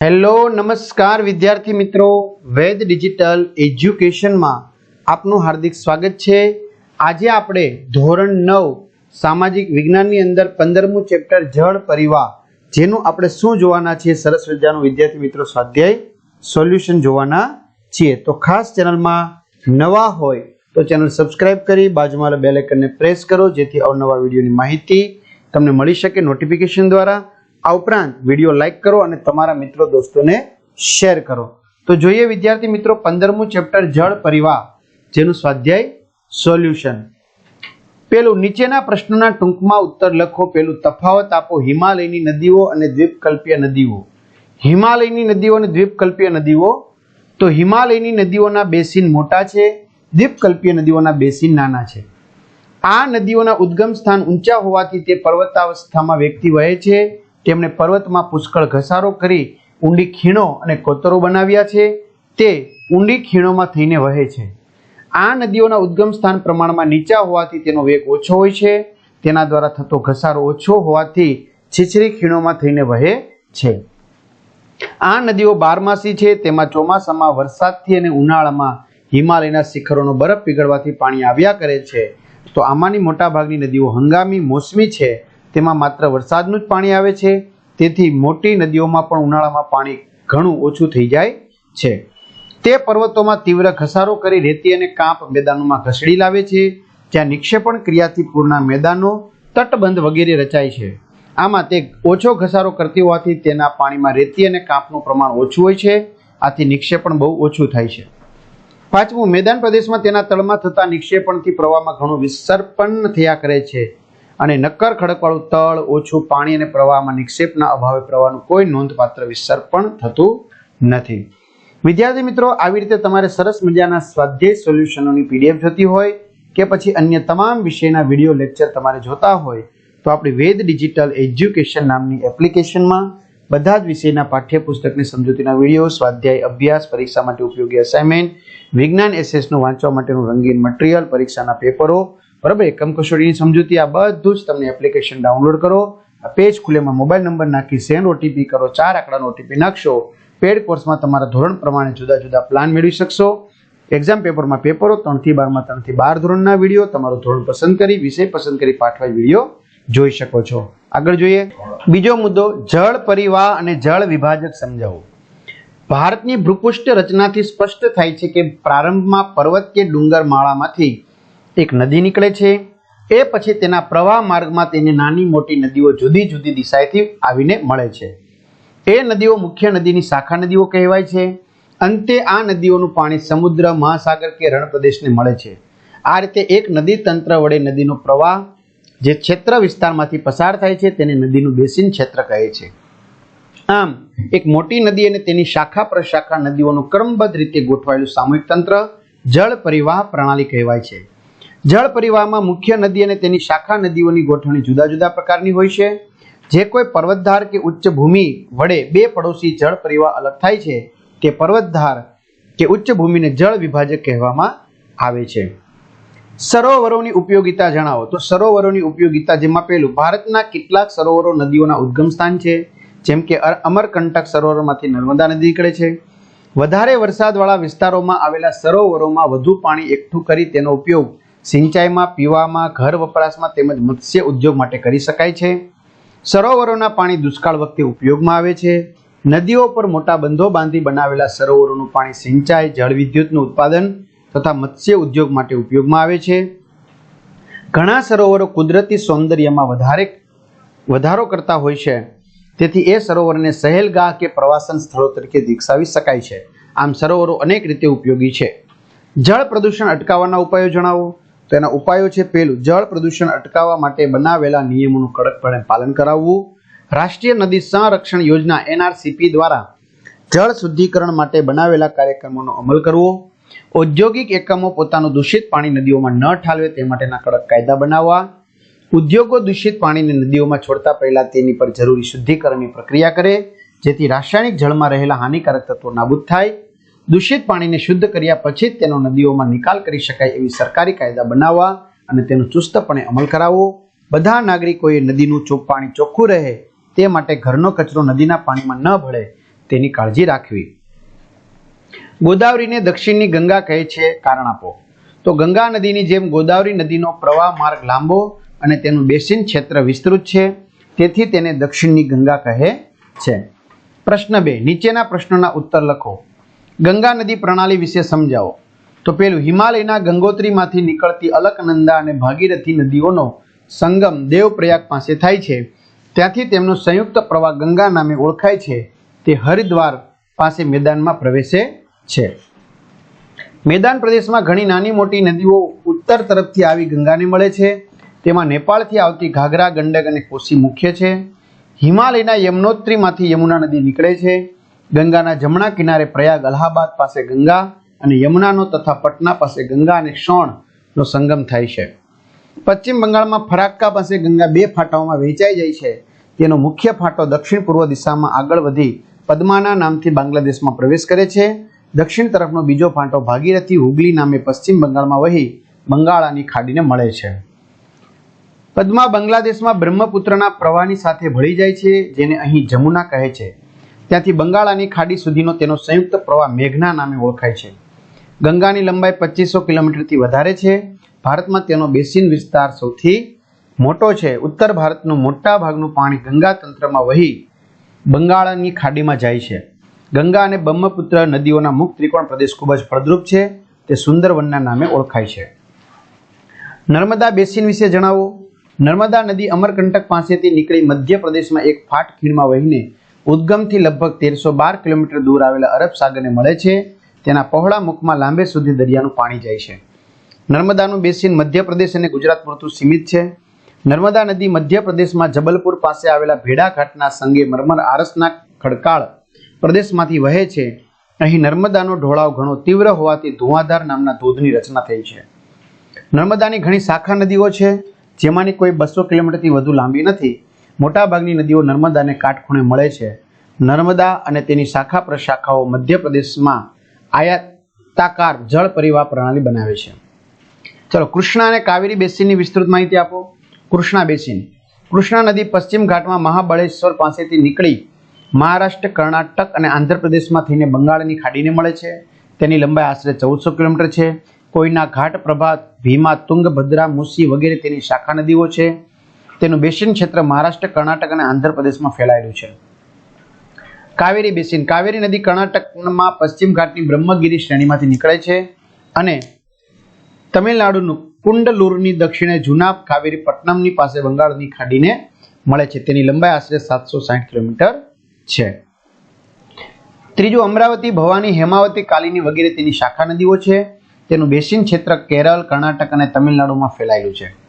Hello, નમસ્કાર વિદ્યાર્થી મિત્રો. વેદ ડિજિટલ એજ્યુકેશનમાં આપનું હાર્દિક સ્વાગત છે. આજે આપણે ધોરણ નવ, સામાજિક વિજ્ઞાનની અંદર પંદરમું ચેપ્ટર જળ પરિવાર જેનું આપણે શું જોવાના છીએ? સરસ મજાનું વિદ્યાર્થી મિત્રો, સ્વાધ્યાય સોલ્યુશન જોવાના છીએ. તો ખાસ ચેનલમાં નવા હોય તો ચેનલ સબસ્ક્રાઇબ કરી, બાજુમાં બેલેકનને પ્રેસ કરો, જેથી અવનવા વિડીયોની માહિતી તમને મળી શકે નોટિફિકેશન દ્વારા. આ ઉપરાંત વીડિયો લાઈક કરો અને તમારા મિત્રો દોસ્તોને શેર કરો. તો જોઈએ વિદ્યાર્થી મિત્રો, પંદરમું ચેપ્ટર જળ પરિવાર જેનું સ્વાધ્યાય સોલ્યુશન. પેલું, નીચેના પ્રશ્નોના ટૂંકમાં ઉત્તર લખો. પેલું, તફાવત આપો. હિમાલયની નદીઓ અને દ્વીપકલ્પીય નદીઓ. હિમાલયની નદીઓ અને દ્વીપકલ્પીય નદીઓ. તો હિમાલયની નદીઓના બેસિન મોટા છે, દ્વીપકલ્પીય નદીઓના બેસિન નાના છે. આ નદીઓના ઉદ્ગમ સ્થાન ઊંચા હોવાથી તે પર્વતાવસ્થામાં વ્યક્તિ વહે છે. તેમણે પર્વતમાં પુષ્કળ ઘસારો કરી ઊંડી ખીણો અને કોતરો બનાવ્યા છે. તે ઊંડી ખીણોમાં થઈને વહે છે. આ નદીઓના ઉદ્ગમ સ્થાન પ્રમાણમાં નીચા હોવાથી તેનો વેગ ઓછો હોય છે. તેના દ્વારા થતો ઘસારો ઓછો હોવાથી છીછરી ખીણોમાં થઈને વહે છે. આ નદીઓ બારમાસી છે. તેમાં ચોમાસામાં વરસાદથી અને ઉનાળામાં હિમાલયના શિખરોનો બરફ પીગળવાથી પાણી આવ્યા કરે છે. તો આમાંની મોટાભાગની નદીઓ હંગામી, મોસમી છે. તેમાં માત્ર વરસાદનું જ પાણી આવે છે. તેથી મોટી નદીઓમાં પણ ઉનાળામાં પાણી ઘણું ઓછું થઈ જાય છે. તે પર્વતોમાં તીવ્ર ઘસારો કરી રેતી અને કાંપ મેદાનોમાં ઘસડી લાવે છે. જ્યાં નિક્ષેપણ ક્રિયાથી પૂરના મેદાનો, તટબંધ વગેરે રચાય છે. આમાં તે ઓછો ઘસારો કરતી હોવાથી તેના પાણીમાં રેતી અને કાંપનું પ્રમાણ ઓછું હોય છે. આથી નિક્ષેપણ બહુ ઓછું થાય છે. પાંચમું, મેદાન પ્રદેશમાં તેના તળમાં થતા નિક્ષેપણથી પ્રવાહમાં ઘણું વિસર્પણ થયા કરે છે. અને નક્કર ખડકવાળું તળ, ઓછું પાણી અને પ્રવાહમાં નિક્ષેપના અભાવે પ્રવાહનું કોઈ નોંધપાત્ર વિસર્પણ થતું નથી. વિદ્યાર્થી મિત્રો, આવી રીતે તમારે સરસ મજાના સ્વાધ્યાય સોલ્યુશનોની પીડીએફ જોતી હોય કે પછી અન્ય તમામ વિષયના વીડિયો લેક્ચર તમારે જોતા હોય, તો આપણી વેદ ડિજિટલ એજ્યુકેશન નામની એપ્લિકેશનમાં બધા જ વિષયના પાઠ્યપુસ્તકની સમજૂતીના વીડિયો, સ્વાધ્યાય અભ્યાસ, પરીક્ષા માટે ઉપયોગી અસાઇનમેન્ટ, વિજ્ઞાન એસએસનું વાંચવા માટેનું રંગીન મટીરિયલ, પરીક્ષાના પેપરો બરાબર? એકમ કસોટીની સમજૂતી આ બધું જ તમને એપ્લિકેશન ડાઉનલોડ કરો. આ પેજ ખુલેમાં મોબાઈલ નંબર નાખી સેન્ડ ઓટીપી કરો, ચાર આંકડાનો ઓટીપી નાખશો. પેડ કોર્સમાં તમારા ધોરણ પ્રમાણે જુદા જુદા પ્લાન મેળવી શકશો. એક્ઝામ પેપરમાં પેપરો ત્રણથી બારમાં ત્રણથી બાર ધોરણના વીડિયો તમારું ધોરણ પસંદ કરી, વિષય પસંદ કરી પાઠવાય વીડિયો જોઈ શકો છો. આગળ જોઈએ. બીજો મુદ્દો, જળ પરિવાહ અને જળ વિભાજક સમજાવો. ભારતની ભૂપૃષ્ઠ રચનાથી સ્પષ્ટ થાય છે કે પ્રારંભમાં પર્વત કે ડુંગર માળામાંથી એક નદી નીકળે છે. એ પછી તેના પ્રવાહ માર્ગમાં તેને નાની મોટી નદીઓ જુદી જુદી દિશાએથી આવીને મળે છે. એ નદીઓ મુખ્ય નદીની શાખા નદીઓ કહેવાય છે. અંતે આ નદીઓનું પાણી સમુદ્ર, મહાસાગર કે રણ પ્રદેશને મળે છે. આ રીતે એક નદી તંત્ર વડે નદીનો પ્રવાહ જે ક્ષેત્ર વિસ્તારમાંથી પસાર થાય છે તેને નદીનું બેસિન ક્ષેત્ર કહે છે. આમ, એક મોટી નદી અને તેની શાખા પ્રશાખા નદીઓનું ક્રમબદ્ધ રીતે ગોઠવાયેલું સામૂહિક તંત્ર જળ પરિવાહ પ્રણાલી કહેવાય છે. જળ પરિવાહમાં મુખ્ય નદી અને તેની શાખા નદીઓની ગોઠવણી જુદા જુદા પ્રકારની હોય છે. જે કોઈ પર્વતધાર કે ઉચ્ચ ભૂમિ વડે બે પડોશી જળ પરિવાહ અલગ થાય છે, તે પર્વતધાર કે ઉચ્ચ ભૂમિને જળ વિભાજક કહેવામાં આવે છે. સરોવરોની ઉપયોગિતા જણાવો. તો સરોવરોની ઉપયોગિતા જેમાં પહેલું, ભારતના કેટલાક સરોવરો નદીઓના ઉદ્ગમ સ્થાન છે, જેમ કે અમરકંટક સરોવરમાંથી નર્મદા નદી નીકળે છે. વધારે વરસાદવાળા વિસ્તારોમાં આવેલા સરોવરોમાં વધુ પાણી એકઠું કરી તેનો ઉપયોગ સિંચાઈમાં, પીવામાં, ઘર વપરાશમાં તેમજ મત્સ્ય ઉદ્યોગ માટે કરી શકાય છે. સરોવરોના પાણી દુષ્કાળ વખતે ઉપયોગમાં આવે છે. નદીઓ પર મોટા બંધો બાંધી બનાવેલા સરોવરોનું પાણી સિંચાઈ, જળ વિદ્યુતનું ઉત્પાદન તથા મત્સ્ય ઉદ્યોગ માટે ઉપયોગમાં આવે છે. ઘણા સરોવરો કુદરતી સૌંદર્યમાં વધારે, વધારો કરતા હોય છે. તેથી એ સરોવરને સહેલગાહ કે પ્રવાસન સ્થળો તરીકે વિકસાવી શકાય છે. આમ સરોવરો અનેક રીતે ઉપયોગી છે. જળ પ્રદૂષણ અટકાવવાના ઉપાયો જણાવો. તો એના ઉપાયો છે પહેલું, જળ પ્રદૂષણ અટકાવવા માટે બનાવેલા નિયમોનું કડકપણે પાલન કરાવવું. રાષ્ટ્રીય નદી સંરક્ષણ યોજના એનઆરસીપી દ્વારા જળ શુદ્ધિકરણ માટે બનાવેલા કાર્યક્રમોનો અમલ કરવો. ઔદ્યોગિક એકમો પોતાનું દૂષિત પાણી નદીઓમાં ન ઠાલવે તે માટેના કડક કાયદા બનાવવા. ઉદ્યોગો દૂષિત પાણીને નદીઓમાં છોડતા પહેલા તેની પર જરૂરી શુદ્ધિકરણની પ્રક્રિયા કરે, જેથી રાસાયણિક જળમાં રહેલા હાનિકારક તત્વો નાબૂદ થાય. દૂષિત પાણીને શુદ્ધ કર્યા પછી તેનો નદીઓમાં નિકાલ કરી શકાય એવી સરકારી કાયદા બનાવવા અને તેનો ચુસ્તપણે અમલ કરાવવો. બધા નાગરિકોએ નદીનું પાણી ચોખ્ખું રહે તે માટે ઘરનો કચરો નદીના પાણીમાં ન ભળે તેની કાળજી રાખવી. ગોદાવરીને દક્ષિણની ગંગા કહે છે કારણ આપો. તો ગંગા નદીની જેમ ગોદાવરી નદીનો પ્રવાહ માર્ગ લાંબો અને તેનું બેસિન ક્ષેત્ર વિસ્તૃત છે, તેથી તેને દક્ષિણની ગંગા કહે છે. પ્રશ્ન બે, નીચેના પ્રશ્નોના ઉત્તર લખો. ગંગા નદી પ્રણાલી વિશે સમજાવો. તો પેલું હિમાલયના ગંગોત્રીમાંથી નીકળતી અલકનંદા અને ભાગીરથી નદીઓનો સંગમ દેવપ્રયાગ પાસે થાય છે. ત્યાંથી તેમનો સંયુક્ત પ્રવાહ ગંગા નામે ઓળખાય છે. તે હરિદ્વાર પાસે મેદાનમાં પ્રવેશે છે. મેદાન પ્રદેશમાં ઘણી નાની મોટી નદીઓ ઉત્તર તરફથી આવી ગંગાને મળે છે. તેમાં નેપાળથી આવતી ઘાઘરા, ગંડક અને કોસી મુખ્ય છે. હિમાલયના યમનોત્રીમાંથી યમુના નદી નીકળે છે. ગંગાના જમણા કિનારે પ્રયાગ અલ્હાબાદ પાસે ગંગા અને યમુનાનો તથા પટના પાસે ગંગા અને શોણનો સંગમ થાય છે. પશ્ચિમ બંગાળમાં ફરાક્કા પાસે ગંગા બે ફાટાઓમાં વહેંચાઈ જાય છે. તેનો મુખ્ય ફાટો દક્ષિણ પૂર્વ દિશામાં આગળ વધી પદ્માના નામથી બાંગ્લાદેશમાં પ્રવેશ કરે છે. દક્ષિણ તરફનો બીજો ફાંટો ભાગીરથી હુગલી નામે પશ્ચિમ બંગાળમાં વહી બંગાળાની ખાડીને મળે છે. પદ્મા બાંગ્લાદેશમાં બ્રહ્મપુત્રના પ્રવાહની સાથે ભળી જાય છે, જેને અહીં જમુના કહે છે. ત્યાંથી બંગાળાની ખાડી સુધીનો તેનો સંયુક્ત પ્રવાહ મેઘના નામે ઓળખાય છે. ગંગાની લંબાઈ પચીસો કિલોમીટરથી વધારે છે. ભારતમાં તેનો બેસિન વિસ્તાર સૌથી મોટો છે. ઉત્તર ભારતનું મોટા ભાગનું પાણી ગંગા તંત્રમાં વહી બંગાળની ખાડીમાં જાય છે. ગંગા અને બ્રહ્મપુત્ર નદીઓના મુખ ત્રિકોણ પ્રદેશ ખૂબ જ ફળદ્રુપ છે. તે સુંદરવનના નામે ઓળખાય છે. નર્મદા બેસિન વિશે જણાવો. નર્મદા નદી અમરકંટક પાસેથી નીકળી મધ્ય પ્રદેશમાં એક ફાટ ખીણમાં વહીને ઉદ્ગમથી લગભગ તેરસો બાર કિલોમીટર દૂર આવેલા અરબ સાગરને મળે છે. તેના પહોળા મુખમાં લાંબે સુધી દરિયાનું પાણી જાય છે. નર્મદાનું બેસિન મધ્યપ્રદેશ અને ગુજરાત પૂરતું સીમિત છે. નર્મદા નદી મધ્યપ્રદેશમાં જબલપુર પાસે આવેલા ભેડાઘાટના સંગે મરમર આરસના ખડકાળ પ્રદેશમાંથી વહે છે. અહીં નર્મદાનો ઢોળાવ ઘણો તીવ્ર હોવાથી ધુઆધાર નામના ધોધની રચના થઈ છે. નર્મદાની ઘણી શાખા નદીઓ છે, જેમાંની કોઈ બસો કિલોમીટરથી વધુ લાંબી નથી. મોટાભાગની નદીઓ નર્મદાને કાટખૂણે મળે છે. નર્મદા અને તેની શાખા પ્રશાખાઓ મધ્યપ્રદેશમાં આયાતાકાર જળ પરિવાહ પ્રણાલી બનાવે છે. ચલો, કૃષ્ણા અને કાવેરી બેસિનની વિસ્તૃત માહિતી આપો. કૃષ્ણા બેસિન. કૃષ્ણા નદી પશ્ચિમ ઘાટમાં મહાબળેશ્વર પાસેથી નીકળી મહારાષ્ટ્ર, કર્ણાટક અને આંધ્રપ્રદેશમાં થઈને બંગાળની ખાડીને મળે છે. તેની લંબાઈ આશરે ચૌદસો કિલોમીટર છે. કોઈના ઘાટ, પ્રભાત, ભીમા, તુંગભદ્રા, મુસી વગેરે તેની શાખા નદીઓ છે. તેનું બેસિન ક્ષેત્ર મહારાષ્ટ્ર, કર્ણાટક અને આંધ્રપ્રદેશમાં ફેલાયેલું છે. કાવેરી બેસિન, કાવેરી નદી કર્ણાટકમાં પશ્ચિમ ઘાટની બ્રહ્મગીરી શ્રેણીમાંથી નીકળે છે અને તમિલનાડુનું કુંડલુરની દક્ષિણે જૂના કાવેરી પટ્ટનમની પાસે બંગાળની ખાડીને મળે છે. તેની લંબાઈ આશરે સાતસો સાઠ કિલોમીટર છે. ત્રીજું, અમરાવતી, ભવાની, હેમાવતી, કાલિની વગેરે તેની શાખા નદીઓ છે. તેનું બેસિન ક્ષેત્ર કેરળ, કર્ણાટક અને તમિલનાડુમાં ફેલાયેલું છે.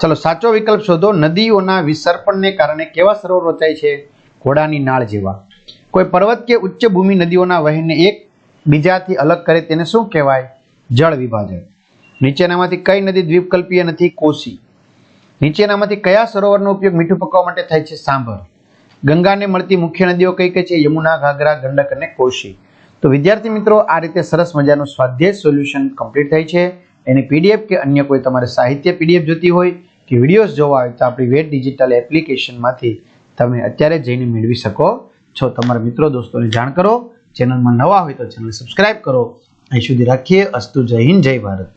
ચલો સાચો વિકલ્પ શોધો. નદીઓના વિસર્પણને કારણે કેવા સરોવર રચાય છે? ઘોડાની નાળ જેવા. કોઈ પર્વત કે ઉચ્ચ ભૂમિ નદીઓના વહેણને એક બીજાથી અલગ કરે તેને શું કહેવાય? જળ વિભાજન. નીચેનામાંથી કઈ નદી દ્વીપકલ્પીય નથી? કોસી નીચેનામાંથી કયા સરોવરનો ઉપયોગ મીઠું પકવવા માટે થાય છે? સાંભર. ગંગાને મળતી મુખ્ય નદીઓ કઈ કઈ છે? યમુના, ઘાઘરા, ગંડક અને કોશી. તો વિદ્યાર્થી મિત્રો, આ રીતે સરસ મજાનું સ્વાધ્યાય સોલ્યુશન કમ્પ્લીટ થાય છે. એની પીડીએફ કે અન્ય કોઈ તમારે સાહિત્ય પીડીએફ જોતી હોય કે વિડીયોઝ જોવા હોય તો આપણી વેટ ડિજિટલ એપ્લિકેશનમાંથી તમે અત્યારે જઈને મેળવી શકો. છો તમારા મિત્રો દોસ્તોને જાણ કરો ચેનલમાં નવા હોય તો ચેનલ સબસ્ક્રાઇબ કરો. અહીં સુધી રાખીએ. અસ્તુ જય હિન્દ, જય ભારત.